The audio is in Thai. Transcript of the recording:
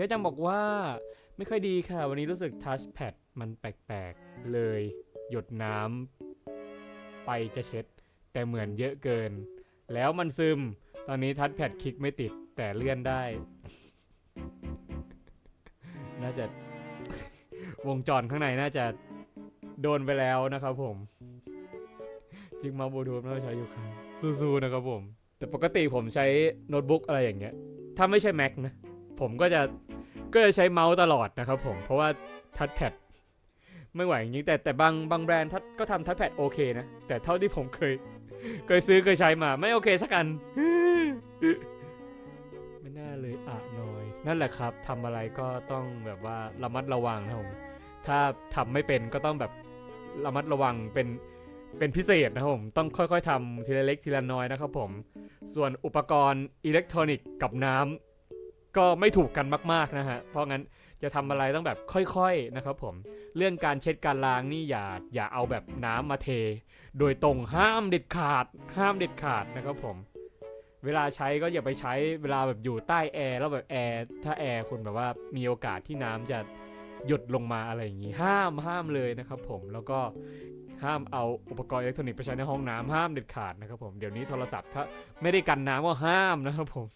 จ๊จังบอกว่าไม่ค่อยดีค่ะ วันนี้รู้สึกทัชแพดมันแปลกๆ เลย หยดน้ำไปจะเช็ด แต่เหมือนเยอะเกิน แล้วมันซึม ตอนนี้ทัชแพดคลิกไม่ติดแต่เลื่อนได้ น่าจะวงจรข้างในน่าจะโดนไปแล้วนะครับผมจริงมาบลูทูธไม่ใช้อยู่ครับสู้ๆนะครับผม แต่ปกติผมใช้โน้ตบุ๊กอะไรอย่างเงี้ย ถ้าไม่ใช่ Mac นะ ผมก็จะ ก็จะใช้เมาส์ตลอดนะครับผม เพราะว่าทัชแพดไม่ไหวจริงแต่แต่บางบางแบรนด์ทัชก็ทำทัชแพดโอเคนะ แต่เท่าที่ผมเคย เคยซื้อเคยใช้มาไม่โอเคสักอัน ไม่น่าเลยอะน้อย นั่นแหละครับทำอะไรก็ต้องแบบว่าระมัดระวังนะครับผมถ้าทำไม่เป็นก็ต้องแบบระมัดระวังเป็นเป็นพิเศษนะครับผมต้องค่อยๆทำทีละเล็กทีละน้อยนะครับผม ส่วนอุปกรณ์อิเล็กทรอนิกส์กับน้ำ ก็ไม่ถูกกันมาก ๆนะฮะ เพราะงั้นจะทำอะไรต้องแบบค่อยๆนะครับผม เรื่องการเช็ดการล้างนี่อย่าอย่าเอาแบบน้ำมาเท โดยตรงห้ามเด็ดขาด ห้ามเด็ดขาดนะครับผม เวลาใช้ก็อย่าไปใช้เวลาแบบอยู่ใต้แอร์แล้วแบบแอร์ถ้าแอร์คุณแบบว่ามีโอกาสที่น้ำจะหยดลงมาอะไรอย่างนี้ ห้ามห้ามเลยนะครับผมแล้วก็ห้ามเอาอุปกรณ์อิเล็กทรอนิกส์ไปใช้ในห้องน้ำห้ามเด็ดขาดนะครับผมเดี๋ยวนี้โทรศัพท์ถ้าไม่ได้กันน้ำก็ห้ามนะครับผม